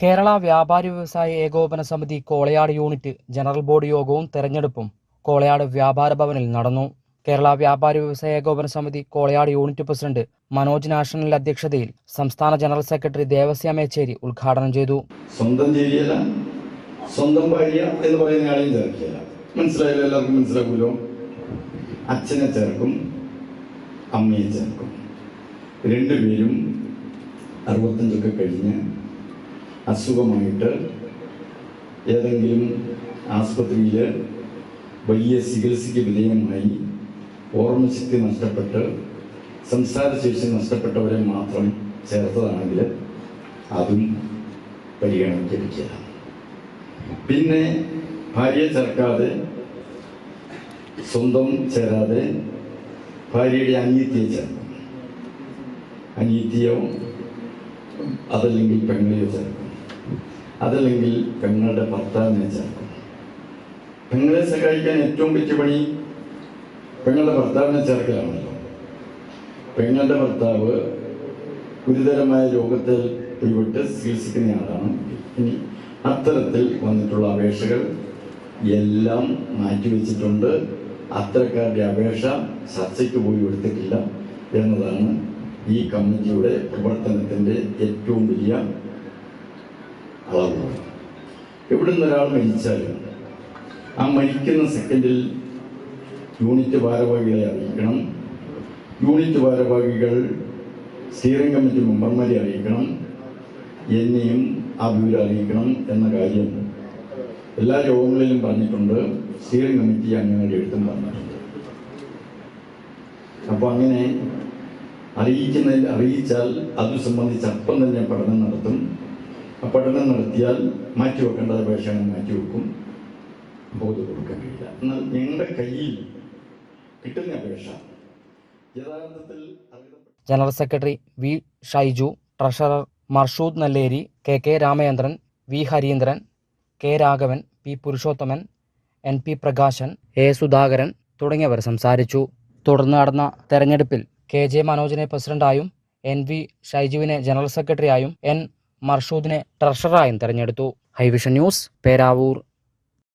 കേരള വ്യാപാരി വ്യവസായ ഏകോപന സമിതി കോളയാട് യൂണിറ്റ് ജനറൽ ബോർഡ് യോഗവും തെരഞ്ഞെടുപ്പും കോളയാട് വ്യാപാര ഭവനിൽ നടന്നു. കേരള വ്യാപാരി വ്യവസായ ഏകോപന സമിതി Kolayad unit president Manoj national അധ്യക്ഷതയിൽ സംസ്ഥാന ജനറൽ സെക്രട്ടറി ദേവസ്യ മേച്ചേരി ഉദ്ഘാടനം ചെയ്തു. സ്വന്തം ചേരിയല്ല സ്വന്തം ഭാര്യ എന്ന് പറയുന്ന ആളെയും ചേർക്കില്ല. മനസ്സിലായല്ലോ എല്ലാവർക്കും? മനസ്സിലാക്കുമല്ലോ അച്ഛനെ ചേർക്കും അമ്മയെ ചേർക്കും. രണ്ടുപേരും അറുപത്തഞ്ചൊക്കെ കഴിഞ്ഞ് അസുഖമായിട്ട് ഏതെങ്കിലും ആസ്പത്രിയിൽ വലിയ ചികിത്സയ്ക്ക് വിധേയമായി ഓർമ്മശക്തി നഷ്ടപ്പെട്ട് സംസാരശേഷി നഷ്ടപ്പെട്ടവരെ മാത്രം ചേർത്തതാണെങ്കിൽ അതും പരിഗണിക്കലില്ല പിന്നെ ഭാര്യയെ ചേർക്കാതെ സ്വന്തം ചേരാതെ ഭാര്യയുടെ അനിയത്തിയെ ചേർക്കും. അനിയത്തിയോ അതല്ലെങ്കിൽ പെങ്ങളെയോ ചേർക്കും. അതല്ലെങ്കിൽ പെങ്ങളുടെ ഭർത്താവിനെ ചേർക്കും. പെങ്ങളെ സഹായിക്കാൻ ഏറ്റവും പറ്റിയ പണി പെങ്ങളുടെ ഭർത്താവിനെ ചേർക്കലാണല്ലോ. പെങ്ങളുടെ ഭർത്താവ് ഗുരുതരമായ രോഗത്തിൽ പിടിപെട്ട് ചികിത്സിക്കുന്നയാളാണ് ഇനി അത്തരത്തിൽ വന്നിട്ടുള്ള അപേക്ഷകൾ എല്ലാം മാറ്റിവെച്ചിട്ടുണ്ട് അത്തരക്കാരുടെ അപേക്ഷ ചർച്ചയ്ക്ക് പോയി എടുത്തിട്ടില്ല എന്നതാണ് ഈ കമ്മിറ്റിയുടെ പ്രവർത്തനത്തിന്റെ ഏറ്റവും വലിയ അളവ് നിന്ന് ഒരാൾ മരിച്ചാലും ആ മരിക്കുന്ന സെക്കൻഡിൽ യൂണിറ്റ് ഭാരവാഹികളെ അറിയിക്കണം. യൂണിറ്റ് ഭാരവാഹികൾ സ്റ്റിയറിംഗ് കമ്മിറ്റി മെമ്പർമാരെ അറിയിക്കണം. എന്നെയും ആ വിവരം അറിയിക്കണം എന്ന കാര്യം എല്ലാ യോഗങ്ങളിലും പറഞ്ഞിട്ടുണ്ട്. സ്റ്റിയറിംഗ് കമ്മിറ്റി അംഗങ്ങളുടെ എടുത്തും പറഞ്ഞിട്ടുണ്ട്. അപ്പോൾ അങ്ങനെ അറിയിക്കുന്നതിൽ അറിയിച്ചാൽ അത് സംബന്ധിച്ച് അപ്പം തന്നെ പഠനം നടത്തും. പഠനം നടത്തിയാൽ മാറ്റിവെക്കേണ്ട മാറ്റി വെക്കും. ബോധം കൊടുക്കാൻ കഴിയില്ല. എന്നാൽ ഞങ്ങളുടെ കയ്യിൽ കിട്ടുന്ന അപേക്ഷ യഥാർത്ഥത്തിൽ general secretary V Shaiju treasurer Marshood Nalleri K K Ramachandran V Harindran K Raghavan P Purushothaman N P Prakashan A Sudhakaran തുടങ്ങിയവർ സംസാരിച്ചു. തുടർന്ന് നടന്ന തെരഞ്ഞെടുപ്പിൽ കെ ജെ മനോജിനെ പ്രസിഡന്റായും എൻ വി ഷൈജുവിനെ ജനറൽ സെക്രട്ടറിയായും എൻ മർഷൂദിനെ ട്രഷററായും തെരഞ്ഞെടുത്തു. Hivision news Peravoor.